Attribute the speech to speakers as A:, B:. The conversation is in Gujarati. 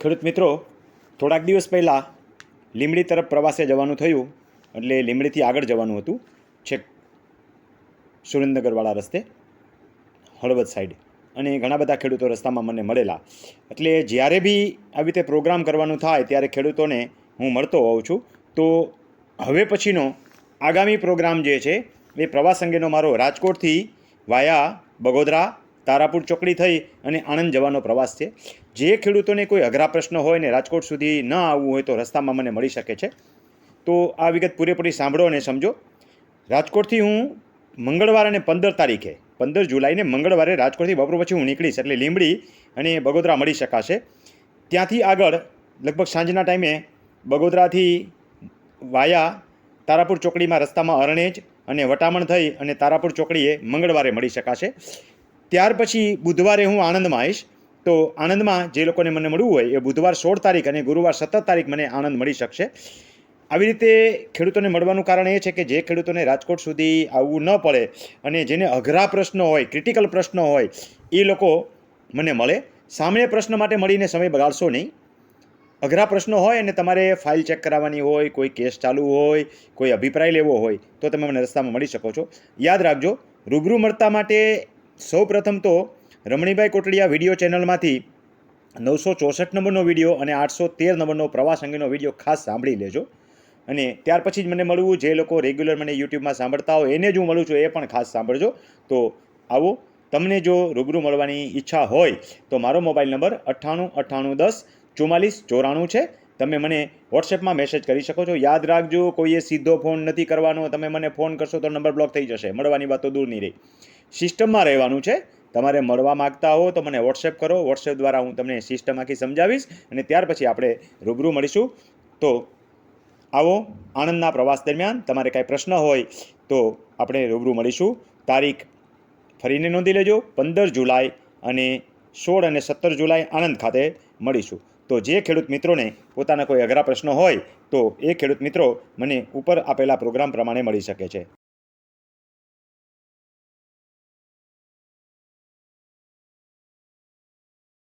A: ખેડૂત મિત્રો, થોડાક દિવસ પહેલાં લીમડી તરફ પ્રવાસે જવાનું થયું, એટલે લીમડીથી આગળ જવાનું હતું, છેક સુરેન્દ્રનગરવાળા રસ્તે, હળવદ સાઈડ અને ઘણા બધા ખેડૂતો રસ્તામાં મને મળેલા. એટલે જ્યારે બી આવી રીતે પ્રોગ્રામ કરવાનું થાય, ત્યારે ખેડૂતોને હું મળતો હોઉં છું. તો હવે પછીનો આગામી પ્રોગ્રામ જે છે, એ પ્રવાસ અંગેનો મારો રાજકોટથી વાયા બગોદરા તારાપુર ચોકડી થઈ અને આણંદ જવાનો પ્રવાસ છે. જે ખેડૂતોને કોઈ અઘરા પ્રશ્ન હોય ને રાજકોટ સુધી ન આવવું હોય તો રસ્તામાં મને મળી શકે છે. તો આ વિગત પૂરેપૂરી સાંભળો અને સમજો. રાજકોટથી હું મંગળવાર અને પંદર તારીખે, પંદર જુલાઈને મંગળવારે રાજકોટથી બપોર પછી હું નીકળીશ એટલે લીંબડી અને બગોદરા મળી શકાશે. ત્યાંથી આગળ લગભગ સાંજના ટાઈમે બગોદરાથી વાયા તારાપુર ચોકડીમાં રસ્તામાં અરણેજ અને વટામણ થઈ અને તારાપુર ચોકડીએ મંગળવારે મળી શકાશે. ત્યાર પછી બુધવારે હું આણંદમાં આવીશ. તો આણંદમાં જે લોકોને મને મળવું હોય એ બુધવાર સોળ તારીખ અને ગુરુવાર સત્તર તારીખ મને આણંદ મળી શકશે. આવી રીતે ખેડૂતોને મળવાનું કારણ એ છે કે જે ખેડૂતોને રાજકોટ સુધી આવવું ન પડે અને જેને અઘરા પ્રશ્નો હોય ક્રિટિકલ પ્રશ્નો હોય, એ લોકો મને મળે. સામે પ્રશ્ન માટે મળીને સમય બગાડશો નહીં. અઘરા પ્રશ્નો હોય અને તમારે ફાઇલ ચેક કરાવવાની હોય, કોઈ કેસ ચાલુ હોય, કોઈ અભિપ્રાય લેવો હોય, તો તમે મને રસ્તામાં મળી શકો છો. યાદ રાખજો, રૂબરૂ મળતા માટે સૌ પ્રથમ તો રમણીભાઈ કોટડિયા વીડિયો ચેનલમાંથી નવસો ચોસઠ નંબરનો વીડિયો અને આઠસો તેર નંબરનો પ્રવાસ અંગેનો વીડિયો ખાસ સાંભળી લેજો. અને ત્યાર પછી જ મને મળવું, જે લોકો રેગ્યુલર મને યુટ્યુબમાં સાંભળતા હોય એને જ હું મળું છું એ પણ ખાસ સાંભળજો. તો આવો, તમને જો રૂબરૂ મળવાની ઈચ્છા હોય તો મારો મોબાઈલ નંબર અઠ્ઠાણું અઠ્ઠાણું દસ ચુમ્માલીસ ચોરાણું છે. તમે મને વોટ્સએપમાં મેસેજ કરી શકો છો. યાદ રાખજો, કોઈએ સીધો ફોન નથી કરવાનો. તમે મને ફોન કરશો તો નંબર બ્લોક થઈ જશે. મળવાની વાત તો નહીં રહી. સિસ્ટમમાં રહેવાનું છે. તમારે મળવા માગતા હો તો મને વોટ્સએપ કરો. વોટ્સએપ દ્વારા હું તમને સિસ્ટમ આખી સમજાવીશ અને ત્યાર પછી આપણે રૂબરૂ મળીશું. તો આવો આણંદના પ્રવાસ દરમિયાન તમારે કાંઈ પ્રશ્ન હોય તો આપણે રૂબરૂ મળીશું. તારીખ ફરીને નોંધી લેજો. પંદર જુલાઈ અને સોળ અને સત્તર જુલાઈ આણંદ ખાતે મળીશું. તો જે ખેડૂત મિત્રોને પોતાના કોઈ અઘરા પ્રશ્નો હોય તો એ ખેડૂત મિત્રો મને ઉપર આપેલા પ્રોગ્રામ પ્રમાણે મળી શકે છે.